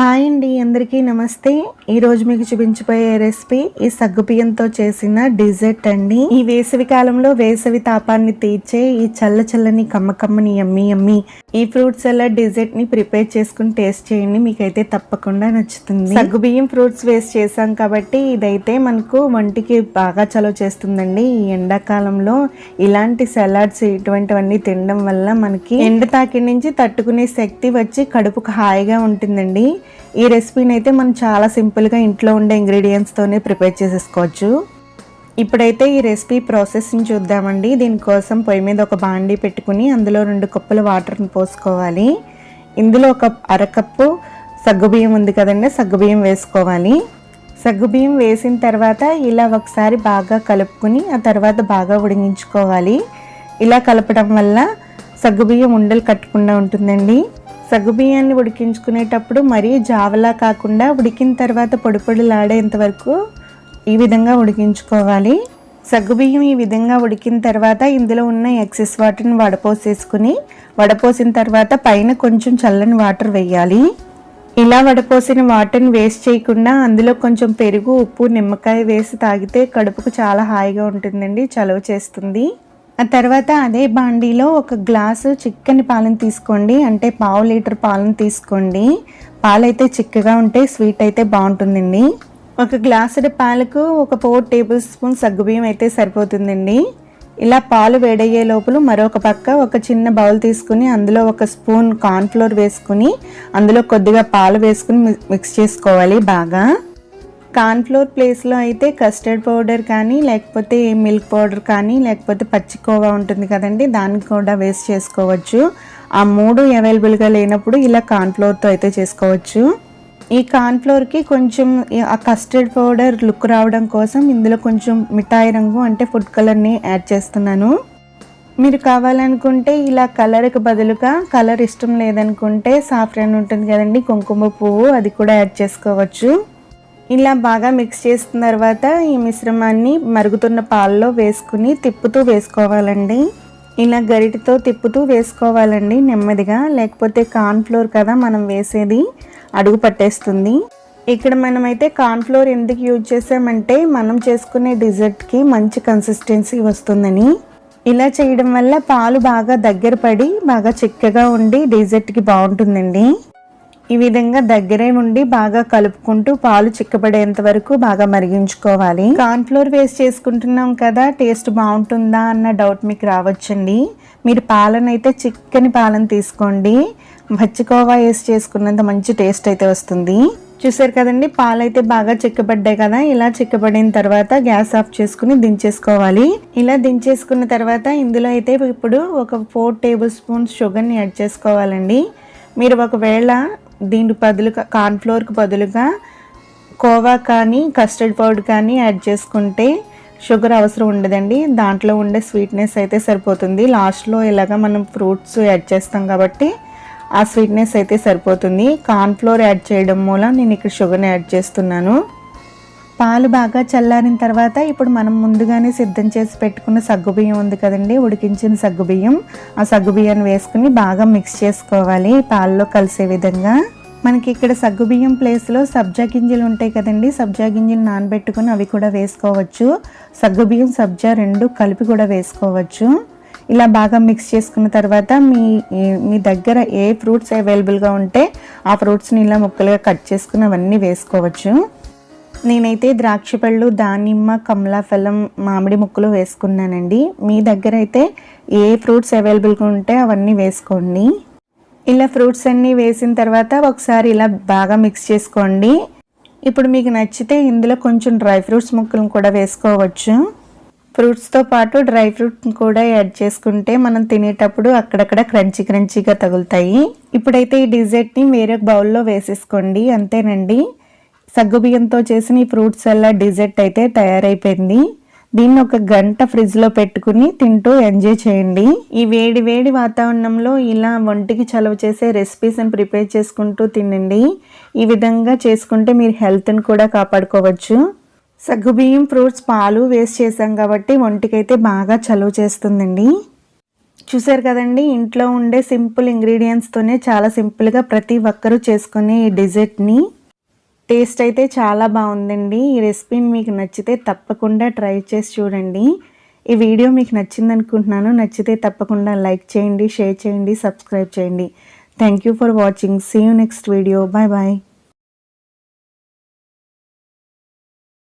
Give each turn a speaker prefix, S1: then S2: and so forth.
S1: Hi అండి అందరికీ నమస్తే. ఈ రోజు మీకు చూపించిపోయే రెసిపీ ఈ సగ్గుబియ్యంతో చేసిన డిజర్ట్ అండి. ఈ వేసవి కాలంలో వేసవి తాపాన్ని తీర్చే ఈ చల్ల చల్లని కమ్మ కమ్మని ఎమ్మి ఎమ్మి ఈ ఫ్రూట్ సలాడ్ డిజర్ట్ని ప్రిపేర్ చేసుకుని టేస్ట్ చేయండి. మీకైతే తప్పకుండా నచ్చుతుంది. సగ్గుబియ్యం ఫ్రూట్స్ వేస్ట్ చేసాం కాబట్టి ఇదైతే మనకు వంటికి బాగా చలవ చేస్తుందండి. ఈ ఎండాకాలంలో ఇలాంటి సలాడ్స్ ఇటువంటివన్నీ తినడం వల్ల మనకి ఎండ తాకి నుంచి తట్టుకునే శక్తి వచ్చి కడుపుకు హాయిగా ఉంటుందండి. ఈ రెసిపీని అయితే మనం చాలా సింపుల్గా ఇంట్లో ఉండే ఇంగ్రీడియంట్స్తోనే ప్రిపేర్ చేసేసుకోవచ్చు. ఇప్పుడైతే ఈ రెసిపీ ప్రాసెస్ని చూద్దామండి. దీనికోసం పొయ్యి మీద ఒక బాండీ పెట్టుకుని అందులో రెండు కప్పుల వాటర్ని పోసుకోవాలి. ఇందులో ఒక అరకప్పు సగ్గుబియ్యం ఉంది కదండి సగ్గుబియ్యం వేసుకోవాలి. సగ్గుబియ్యం వేసిన తర్వాత ఇలా ఒకసారి బాగా కలుపుకుని ఆ తర్వాత బాగా ఉడిగించుకోవాలి ఇలా కలపడం వల్ల సగ్గుబియ్యం ఉండలు కట్టకుండా ఉంటుందండి. సగ్గుబియ్యాన్ని ఉడికించుకునేటప్పుడు మరీ జావలా కాకుండా ఉడికిన తర్వాత పొడి పొడిలాడేంత వరకు ఈ విధంగా ఉడికించుకోవాలి. సగ్గుబియ్యం ఈ విధంగా ఉడికిన తర్వాత ఇందులో ఉన్న ఎక్సెస్ వాటర్ని వడపోసేసుకుని వడపోసిన తర్వాత పైన కొంచెం చల్లని వాటర్ వేయాలి. ఇలా వడపోసిన వాటర్ని వేస్ట్ చేయకుండా అందులో కొంచెం పెరుగు ఉప్పు నిమ్మకాయ వేసి తాగితే కడుపుకు చాలా హాయిగా ఉంటుందండి చలవ చేస్తుంది. ఆ తర్వాత అదే బాండీలో ఒక గ్లాసు చిక్కని పాలను తీసుకోండి. అంటే పావు లీటర్ పాలను తీసుకోండి. పాలైతే చిక్కగా ఉంటే స్వీట్ అయితే బాగుంటుందండి. ఒక గ్లాసుడి పాలకు ఒక ఫోర్ టేబుల్ స్పూన్ సగ్గుబియ్యం అయితే సరిపోతుందండి. ఇలా పాలు వేడయ్యే లోపల మరొక పక్క ఒక చిన్న బౌల్ తీసుకుని అందులో ఒక స్పూన్ కార్న్ఫ్లోర్ వేసుకుని అందులో కొద్దిగా పాలు వేసుకుని మిక్స్ చేసుకోవాలి బాగా. కార్న్ఫ్లోర్ ప్లేస్లో అయితే కస్టర్డ్ పౌడర్ కానీ లేకపోతే మిల్క్ పౌడర్ కానీ లేకపోతే పచ్చికోవా ఉంటుంది కదండి దానికి కూడా వేస్ట్ చేసుకోవచ్చు. ఆ మూడు అవైలబుల్గా లేనప్పుడు ఇలా కార్న్ఫ్లోర్తో అయితే చేసుకోవచ్చు. ఈ కార్న్ఫ్లోర్కి కొంచెం ఆ కస్టర్డ్ పౌడర్ లుక్ రావడం కోసం ఇందులో కొంచెం మిఠాయి రంగు అంటే ఫుడ్ కలర్ని యాడ్ చేస్తున్నాను. మీరు కావాలనుకుంటే ఇలా కలర్కి బదులుగా కలర్ ఇష్టం లేదనుకుంటే సాఫ్రాన్ ఉంటుంది కదండి కుంకుమ పువ్వు అది కూడా యాడ్ చేసుకోవచ్చు. ఇలా బాగా మిక్స్ చేసిన తర్వాత ఈ మిశ్రమాన్ని మరుగుతున్న పాలలో వేసుకుని తిప్పుతూ వేసుకోవాలండి. ఇలా గరిటితో తిప్పుతూ వేసుకోవాలండి నెమ్మదిగా. లేకపోతే కార్న్ఫ్లోర్ కదా మనం వేసేది. అడుగు పట్టేస్తుంది. ఇక్కడ మనమైతే కార్న్ఫ్లోర్ ఎందుకు యూజ్ చేసామంటే మనం చేసుకునే డిజర్ట్కి మంచి కన్సిస్టెన్సీ వస్తుందని. ఇలా చేయడం వల్ల పాలు బాగా దగ్గర పడి బాగా చిక్కగా ఉండి డిజర్ట్కి బాగుంటుందండి. ఈ విధంగా దగ్గరే ఉండి బాగా కలుపుకుంటూ పాలు చిక్కబడేంత వరకు బాగా మరిగించుకోవాలి. కార్న్ఫ్లోర్ వేస్ట్ చేసుకుంటున్నాం కదా టేస్ట్ బాగుంటుందా అన్న డౌట్ మీకు రావచ్చండి. మీరు పాలను అయితే చిక్కని పాలను తీసుకోండి. మచ్చికోవా వేసి చేసుకున్నంత మంచి టేస్ట్ అయితే వస్తుంది. చూసారు కదండి పాలు అయితే బాగా చిక్కబడ్డాయి కదా ఇలా చిక్కబడిన తర్వాత గ్యాస్ ఆఫ్ చేసుకుని దించేసుకోవాలి. ఇలా దించేసుకున్న తర్వాత ఇందులో అయితే ఇప్పుడు ఒక ఫోర్ టేబుల్ స్పూన్స్ షుగర్ని యాడ్ చేసుకోవాలండి. మీరు ఒకవేళ దీని బదులుగా కార్న్ఫ్లోర్కి బదులుగా కోవా కానీ కస్టర్డ్ పౌడర్ కానీ యాడ్ చేసుకుంటే షుగర్ అవసరం ఉండదండి. దాంట్లో ఉండే స్వీట్నెస్ అయితే సరిపోతుంది. లాస్ట్లో ఇలాగ మనం ఫ్రూట్స్ యాడ్ చేస్తాం కాబట్టి ఆ స్వీట్నెస్ అయితే సరిపోతుంది. కార్న్ఫ్లోర్ యాడ్ చేయడం మూలం నేను ఇక్కడ షుగర్ని యాడ్ చేస్తున్నాను. పాలు బాగా చల్లారిన తర్వాత ఇప్పుడు మనం ముందుగానే సిద్ధం చేసి పెట్టుకున్న సగ్గుబియ్యం ఉంది కదండి ఉడికించిన సగ్గుబియ్యం. ఆ సగ్గుబియ్యాన్ని వేసుకుని బాగా మిక్స్ చేసుకోవాలి పాలలో కలిసే విధంగా. మనకి ఇక్కడ సగ్గుబియ్యం ప్లేస్లో సబ్జా గింజలు ఉంటాయి కదండి సబ్జా గింజలు నానబెట్టుకుని అవి కూడా వేసుకోవచ్చు. సగ్గుబియ్యం సబ్జా రెండు కలిపి కూడా వేసుకోవచ్చు. ఇలా బాగా మిక్స్ చేసుకున్న తర్వాత మీ మీ దగ్గర ఏ ఫ్రూట్స్ అవైలబుల్గా ఉంటే ఆ ఫ్రూట్స్ని ఇలా ముక్కలుగా కట్ చేసుకుని అవన్నీ వేసుకోవచ్చు. నేనైతే ద్రాక్ష పళ్ళు దానిమ్మ కమలాఫలం మామిడి ముక్కలు వేసుకున్నానండి. మీ దగ్గర అయితే ఏ ఫ్రూట్స్ అవైలబుల్గా ఉంటే అవన్నీ వేసుకోండి. ఇలా ఫ్రూట్స్ అన్నీ వేసిన తర్వాత ఒకసారి ఇలా బాగా మిక్స్ చేసుకోండి. ఇప్పుడు మీకు నచ్చితే ఇందులో కొంచెం డ్రై ఫ్రూట్స్ ముక్కలను కూడా వేసుకోవచ్చు. ఫ్రూట్స్తో పాటు డ్రై ఫ్రూట్ కూడా యాడ్ చేసుకుంటే మనం తినేటప్పుడు అక్కడక్కడ క్రంచీ క్రంచీగా తగులుతాయి. ఇప్పుడైతే ఈ డిజర్ట్ని వేరే బౌల్లో వేసేసుకోండి అంతేనండి. సగ్గుబియ్యంతో చేసిన ఈ ఫ్రూట్ సలాడ్ డిజర్ట్ అయితే తయారైపోయింది. దీన్ని ఒక గంట ఫ్రిడ్జ్లో పెట్టుకుని తింటూ ఎంజాయ్ చేయండి. ఈ వేడి వేడి వాతావరణంలో ఇలా వంటికి చలవ చేసే రెసిపీస్ని ప్రిపేర్ చేసుకుంటూ తినండి. ఈ విధంగా చేసుకుంటే మీరు హెల్త్ని కూడా కాపాడుకోవచ్చు. సగ్గుబియ్యం ఫ్రూట్స్ పాలు వేస్ట్ చేసాం కాబట్టి ఒంటికైతే బాగా చలువ చేస్తుందండి. చూసారు కదండి ఇంట్లో ఉండే సింపుల్ ఇంగ్రీడియంట్స్తోనే చాలా సింపుల్గా ప్రతి ఒక్కరూ చేసుకునే ఈ డిజర్ట్ని. టేస్ట్ అయితే చాలా బాగుందండి. ఈ రెసిపీని మీకు నచ్చితే తప్పకుండా ట్రై చేసి చూడండి. ఈ వీడియో మీకు నచ్చింది అనుకుంటున్నాను నచ్చితే తప్పకుండా లైక్ చేయండి షేర్ చేయండి సబ్స్క్రైబ్ చేయండి. Thank you for watching see you next video bye bye